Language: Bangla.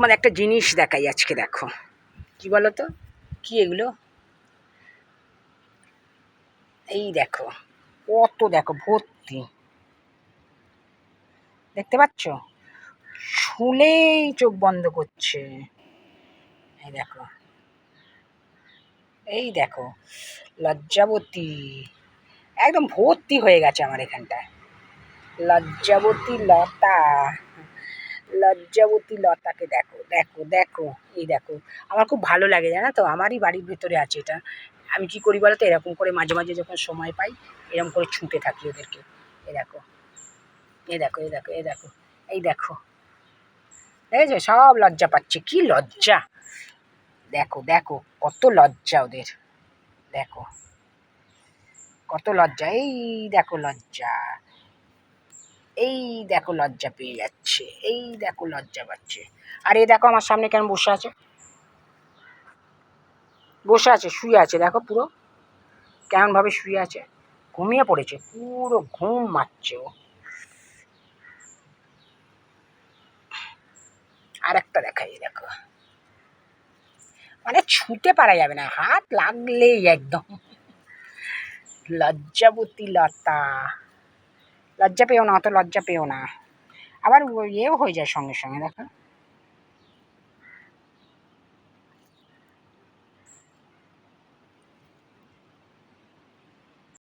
তোমার একটা জিনিস দেখাই আজকে, দেখো। কি বলো তো কি এগুলো? এই দেখো, কত দেখো, ভর্তি। দেখতে পাচ্ছ? ছুলেই চোখ বন্ধ করছে। এই দেখো। এই দেখো, লজ্জাবতী। একদম ভর্তি হয়ে গেছে আমার এখানটায়। লজ্জাবতী লতা। লজ্জাবতী লতাকে দেখো দেখো দেখো, এই দেখো। আমার খুব ভালো লাগে, জানো তো? আমারই বাড়ির ভেতরে আছে এটা। আমি কি করি বলো তো এরকম করে মাঝে মাঝে যখন সময় পাই, এরকম করে ছুঁতে থাকি ওদেরকে। এ দেখো এ দেখো এ দেখো এ দেখো, এই দেখো। দেখেছ? সব লজ্জা পাচ্ছে। কি লজ্জা! দেখো দেখো, কত লজ্জা ওদের। দেখো, কত লজ্জা। এই দেখো লজ্জা। এই দেখো লজ্জা পেয়ে যাচ্ছে, এই দেখো লজ্জা পাচ্ছে। আর এই দেখো আমার সামনে কেন বসে আছে? বসে আছে, শুয়ে আছে, দেখো পুরো। কেমনভাবে শুয়ে আছে? ঘুমিয়ে পড়েছে, পুরো ঘুম মারছে ও। আর একটা দেখাই, দেখো। মানে ছুটে পারা যাবে না, হাত লাগলেই একদম। লজ্জাবতী লতা। লজ্জা পেও না অত লজ্জা পেও না। আবার ইয়েও হয়ে যায় সঙ্গে সঙ্গে দেখো।